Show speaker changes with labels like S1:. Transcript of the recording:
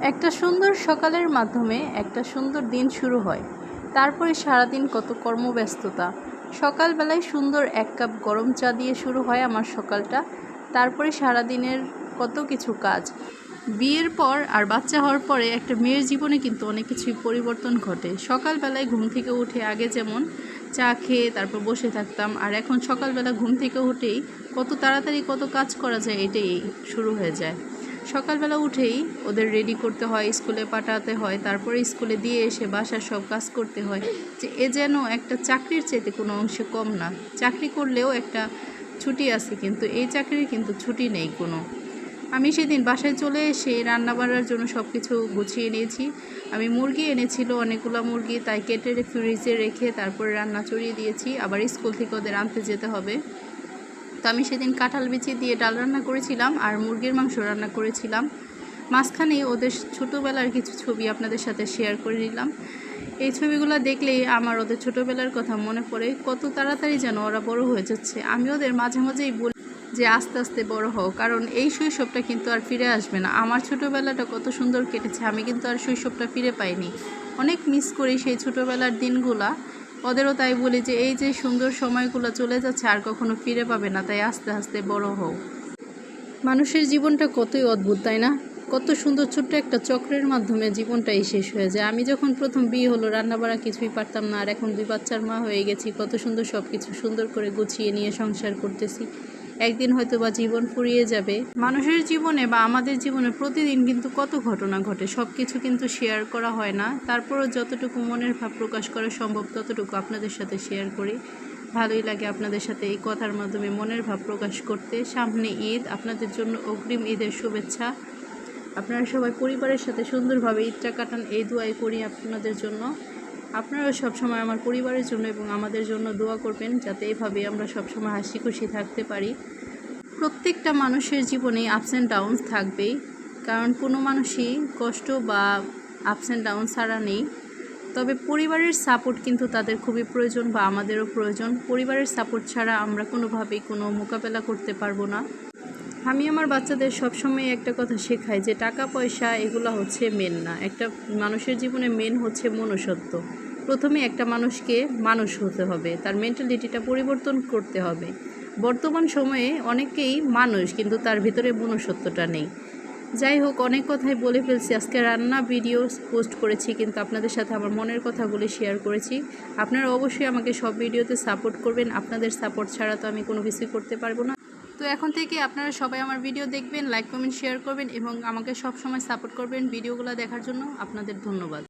S1: একটা সুন্দর সকালের মাধ্যমে একটা সুন্দর দিন শুরু হয়। তারপরে সারাদিন কত কর্মব্যস্ততা। সকালবেলায় সুন্দর এক কাপ গরম চা দিয়ে শুরু হয় আমার সকালটা। তারপরে সারাদিনের কত কিছু কাজ। বিয়ের পর আর বাচ্চা হওয়ার পরে একটা মেয়ের জীবনে কিন্তু অনেক কিছুই পরিবর্তন ঘটে। সকালবেলায় ঘুম থেকে উঠে আগে যেমন চা খেয়ে তারপর বসে থাকতাম, আর এখন সকালবেলা ঘুম থেকে উঠেই কত তাড়াতাড়ি কত কাজ করা যায় এটাই শুরু হয়ে যায়। সকালবেলা উঠেই ওদের রেডি করতে হয়, স্কুলে পাঠাতে হয়, তারপরে স্কুলে দিয়ে এসে বাসার সব কাজ করতে হয়। যে এ যেন একটা চাকরির চাইতে কোনো অংশে কম না। চাকরি করলেও একটা ছুটি আছে কিন্তু এই চাকরির কিন্তু ছুটি নেই কোনো। আমি সেদিন বাসায় চলে এসে রান্না বাড়ার জন্য সব কিছু গুছিয়ে নিয়েছি। আমি মুরগি এনেছিল, অনেকগুলো মুরগি, তাই কেটে ফ্রিজে রেখে তারপরে রান্না চড়িয়ে দিয়েছি। আবার স্কুল থেকে ওদের আনতে যেতে হবে। তো আমি সেদিন কাঁঠাল বিচি দিয়ে ডাল রান্না করেছিলাম আর মুরগির মাংস রান্না করেছিলাম। মাঝখানে ওদের ছোটোবেলার কিছু ছবি আপনাদের সাথে শেয়ার করে নিলাম। এই ছবিগুলো দেখলেই আমার ওদের ছোটোবেলার কথা মনে পড়ে, কত তাড়াতাড়ি যেন ওরা বড় হয়ে যাচ্ছে। আমি ওদের মাঝে মাঝেই বলি যে আস্তে আস্তে বড় হও, কারণ এই শৈশবটা কিন্তু আর ফিরে আসবে না। আমার ছোটোবেলাটা কত সুন্দর কেটেছে, আমি কিন্তু আর শৈশবটা ফিরে পাইনি। অনেক মিস করি সেই ছোটোবেলার দিনগুলা। ওদেরও তাই বলি যে এই যে সুন্দর সময়গুলো চলে যাচ্ছে, আর কখনো ফিরে পাবে না, তাই আস্তে আস্তে বড় হও। মানুষের জীবনটা কতই অদ্ভুত, তাই না? কত সুন্দর ছোট্ট একটা চক্রের মাধ্যমে জীবনটাই শেষ হয়ে যায়। আমি যখন প্রথম বিয়ে হলো, রান্নাবাড়া কিছুই পারতাম না, আর এখন দুই বাচ্চার মা হয়ে গেছি, কত সুন্দর সব কিছু সুন্দর করে গুছিয়ে নিয়ে সংসার করতেছি। একদিন হয়তো বা জীবন ফুরিয়ে যাবে। মানুষের জীবনে বা আমাদের জীবনে প্রতিদিন কিন্তু কত ঘটনা ঘটে সব কিছু কিন্তু শেয়ার করা হয় না। তারপরও যতটুকু মনের ভাব প্রকাশ করা সম্ভব, ততটুকু আপনাদের সাথে শেয়ার করি। ভালোই লাগে আপনাদের সাথে এই কথার মাধ্যমে মনের ভাব প্রকাশ করতে। সামনে ঈদ, আপনাদের জন্য অগ্রিম ঈদের শুভেচ্ছা। আপনারা সবাই পরিবারের সাথে সুন্দরভাবে ঈদটা কাটান, এই দোয়াই করি আপনাদের জন্য। আপনারাও সবসময় আমার পরিবারের জন্য এবং আমাদের জন্য দোয়া করবেন যাতে এইভাবে আমরা সবসময় হাসি খুশি থাকতে পারি। প্রত্যেকটা মানুষের জীবনে আপস অ্যান্ড ডাউনস থাকবেই, কারণ কোনো মানুষই কষ্ট বা আপস অ্যান্ড ডাউন ছাড়া নেই। তবে পরিবারের সাপোর্ট কিন্তু তাদের খুবই প্রয়োজন বা আমাদেরও প্রয়োজন। পরিবারের সাপোর্ট ছাড়া আমরা কোনোভাবেই কোনো মোকাবেলা করতে পারব না। আমি আমার বাচ্চাদের সবসময় একটা কথা শেখাই যে টাকা, পয়সা এগুলো হচ্ছে মেন না। একটা মানুষের জীবনে মেন হচ্ছে মনুষ্যত্ব। প্রথমে একটা মানুষকে মানুষ হতে হবে, তার মেন্টালিটিটা পরিবর্তন করতে হবে। বর্তমান সময়ে অনেকেই মানুষ, কিন্তু তার ভিতরে মনুষ্যত্বটা নেই। যাই হোক, অনেক কথাই বলে ফেলছি। আজকে রান্না ভিডিও পোস্ট করেছি, কিন্তু আপনাদের সাথে আমার মনের কথাগুলি শেয়ার করেছি। আপনারা অবশ্যই আমাকে সব ভিডিওতে সাপোর্ট করবেন। আপনাদের সাপোর্ট ছাড়া তো আমি কোনো কিছুই করতে পারব না। তো এখন থেকে আপনারা সবাই আমার ভিডিও দেখবেন লাইক কমেন্ট শেয়ার করবেন এবং আমাকে সব সময় সাপোর্ট করবেন ভিডিওগুলো দেখার জন্য। আপনাদের ধন্যবাদ।